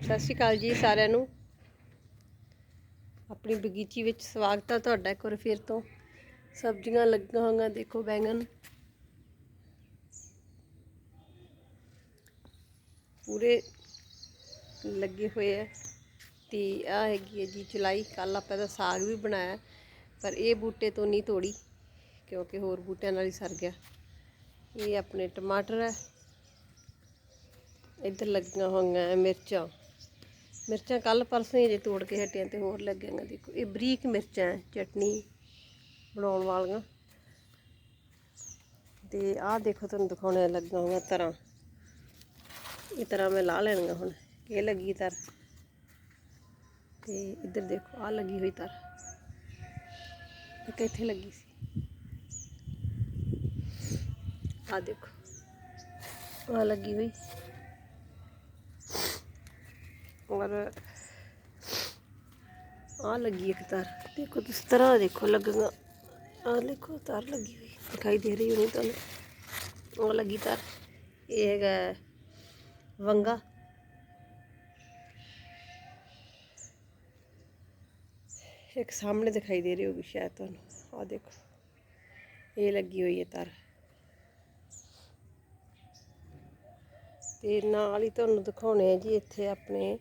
ਸਤਿ ਸ਼੍ਰੀ ਅਕਾਲ ਜੀ ਸਾਰਿਆਂ ਨੂੰ। ਆਪਣੀ ਬਗੀਚੀ ਵਿੱਚ ਸਵਾਗਤ ਹੈ ਤੁਹਾਡਾ ਇੱਕ ਵਾਰ ਫਿਰ ਤੋਂ। ਸਬਜ਼ੀਆਂ ਲੱਗੀਆਂ ਹੋਈਆਂ, ਦੇਖੋ ਬੈਂਗਣ। ਪੂਰੇ ਲੱਗੇ ਹੋਏ ਆ। ਤੇ ਆ ਹੈਗੀ ਹੈ ਜੀ ਚੁਲਾਈ ਕੱਲ ਆਪਾਂ ਦਾ ਸਾਗ ਵੀ ਬਣਾਇਆ, ਪਰ ਇਹ ਬੂਟੇ ਤੋਂ ਨਹੀਂ ਤੋੜੀ, ਕਿਉਂਕਿ ਹੋਰ ਬੂਟਿਆਂ ਨਾਲ ਹੀ ਸਰ ਗਿਆ। ਇਹ ਆਪਣੇ ਟਮਾਟਰ ਹੈ ਇੱਧਰ ਲੱਗੀਆਂ ਹੋਈਆਂ ਮਿਰਚਾਂ। ਮਿਰਚਾਂ ਕੱਲ ਪਰਸੋਂ ਹੀ ਜੇ ਤੋੜ ਕੇ ਹਟੀਆਂ ਤੇ ਹੋਰ ਲੱਗੀਆਂ ਦੇਖੋ। ਇਹ ਬਰੀਕ ਮਿਰਚਾਂ ਚਟਨੀ ਬਣਾਉਣ ਵਾਲੀਆਂ। ਤੇ ਆਹ ਦੇਖੋ ਤੁਹਾਨੂੰ ਦਿਖਾਉਣੇ ਲੱਗੀਆਂ ਹੋਈਆਂ ਤਰ੍ਹਾਂ। ਇਹ ਤਰ੍ਹਾਂ ਮੈਂ ਲਾ ਲੈਣੀਆਂ ਹੁਣ। ਇਹ ਲੱਗੀ ਤਰ। ਤੇ ਇੱਧਰ ਦੇਖੋ, ਆਹ ਲੱਗੀ ਹੋਈ ਤਰ। ਇਹ ਕਿੱਥੇ ਲੱਗੀ ਸੀ। ਆਹ ਦੇਖੋ, ਆਹ ਲੱਗੀ ਹੋਈ। ਔਰ ਆ ਲੱਗੀ ਇੱਕ ਤਾਰ। ਦੇਖੋ ਕਿਸ ਤਰ੍ਹਾਂ ਦੇਖੋ ਲੱਗੀਆਂ। ਆ ਦੇਖੋ, ਤਾਰ ਲੱਗੀ ਹੋਈ। ਦਿਖਾਈ ਦੇ ਰਹੀ ਹੋਣੀ ਤੁਹਾਨੂੰ। ਉਹ ਲੱਗੀ ਤਾਰ। ਇਹ ਹੈਗਾ ਵੰਗਾ। ਇੱਕ ਸਾਹਮਣੇ ਦਿਖਾਈ ਦੇ ਰਹੀ ਹੋਗੀ ਸ਼ਾਇਦ ਤੁਹਾਨੂੰ। ਆ ਦੇਖੋ। ਇਹ ਲੱਗੀ ਹੋਈ ਹੈ ਤਾਰ। ਤੇ ਨਾਲ ਹੀ ਤੁਹਾਨੂੰ ਦਿਖਾਉਣੇ ਆ ਜੀ ਇੱਥੇ ਆਪਣੇ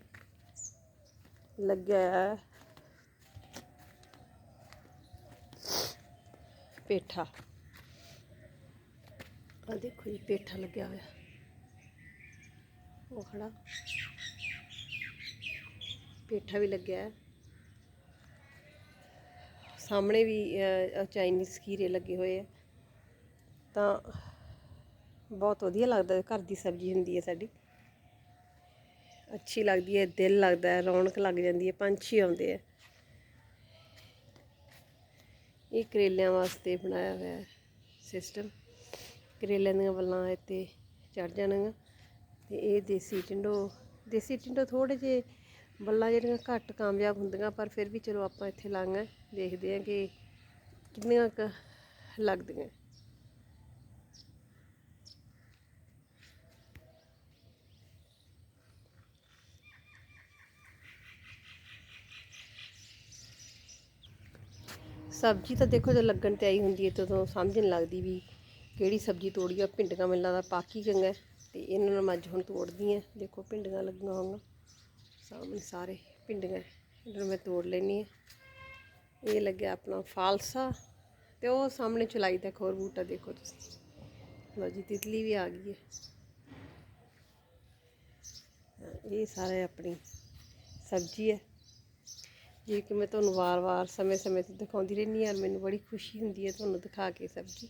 ਲੱਗਿਆ ਹੈ। ਪੇਠਾ। ਆ ਦੇਖੋ ਜੀ, ਪੇਠਾ ਲੱਗਿਆ ਹੋਇਆ। ਉਹ ਖੜਾ। ਪੇਠਾ ਵੀ ਲੱਗਿਆ ਹੈ। ਸਾਹਮਣੇ ਵੀ ਚਾਈਨੀਜ਼ ਕੀਰੇ ਲੱਗੇ ਹੋਏ ਆ ਤਾਂ ਬਹੁਤ ਵਧੀਆ ਲੱਗਦਾ, ਘਰ ਦੀ ਸਬਜ਼ੀ ਹੁੰਦੀ ਹੈ ਸਾਡੀ। ਅੱਛੀ ਲੱਗਦੀ ਹੈ, ਦਿਲ ਲੱਗਦਾ ਹੈ, ਰੌਣਕ ਲੱਗ ਜਾਂਦੀ ਹੈ, ਪੰਛੀ ਆਉਂਦੇ ਆ ਇਹ ਕਰੇਲਿਆਂ ਵਾਸਤੇ ਬਣਾਇਆ ਹੋਇਆ ਹੈ ਸਿਸਟਮ ਕਰੇਲਿਆਂ ਦੀਆਂ ਵੱਲਾਂ ਇੱਥੇ ਚੜ ਜਾਣਗੀਆਂ ਤੇ ਇਹ ਦੇਸੀ ਟਿੰਡੋ ਦੇਸੀ ਟਿੰਡੋ ਥੋੜੇ ਜੇ ਵੱਲਾਂ ਜਿਹੜੀਆਂ ਘੱਟ ਕਾਮਯਾਬ ਹੁੰਦੀਆਂ, ਪਰ ਫਿਰ ਵੀ ਚਲੋ ਆਪਾਂ ਇੱਥੇ ਲਾਂਗੇ ਦੇਖਦੇ ਹਾਂ ਕਿ ਕਿੰਨੀਆਂ ਕੁ ਲੱਗਦੀਆਂ। ਸਬਜ਼ੀ ਤਾਂ ਦੇਖੋ ਜੇ ਲੱਗਣ ਤੇ ਆਈ ਹੁੰਦੀ ਹੈ ਤਾਂ ਸਮਝ ਨਹੀਂ ਲੱਗਦੀ ਵੀ ਕਿਹੜੀ ਸਬਜ਼ੀ ਤੋੜੀ ਆ, ਭਿੰਡੀਆਂ ਮੈਨੂੰ ਲੱਗਦਾ ਪਾਕੀ ਗੰਗਾ ਤੇ ਇਹਨਾਂ ਨੂੰ ਮੱਝ ਹੁਣ ਤੋੜਦੀ ਆ ਦੇਖੋ ਭਿੰਡੀਆਂ ਲੱਗੀਆਂ ਹੋਣਗੀਆਂ ਸਾਹਮਣੇ ਸਾਰੇ ਭਿੰਡੀਆਂ, ਇਹਨਾਂ ਨੂੰ ਮੈਂ ਤੋੜ ਲੈਣੀ ਆ ਇਹ ਲੱਗਿਆ ਆਪਣਾ ਫਾਲਸਾ ਤੇ ਉਹ ਸਾਹਮਣੇ ਚਲਾਈ ਦਾ ਇੱਕ ਹੋਰ ਬੂਟਾ ਦੇਖੋ ਤੁਸੀਂ। ਲਓ ਜੀ, ਤਿਤਲੀ ਵੀ ਆ ਗਈ ਹੈ, ਇਹ ਸਾਰੇ ਆਪਣੀ ਸਬਜ਼ੀ ਹੈ। ਜੇ ਕਿ ਮੈਂ ਤੁਹਾਨੂੰ ਵਾਰ-ਵਾਰ, ਸਮੇਂ-ਸਮੇਂ ਤੇ ਦਿਖਾਉਂਦੀ ਰਹਿੰਦੀ ਹਾਂ ਔਰ ਮੈਨੂੰ ਬੜੀ ਖੁਸ਼ੀ ਹੁੰਦੀ ਹੈ ਤੁਹਾਨੂੰ ਦਿਖਾ ਕੇ ਸਬਜ਼ੀ।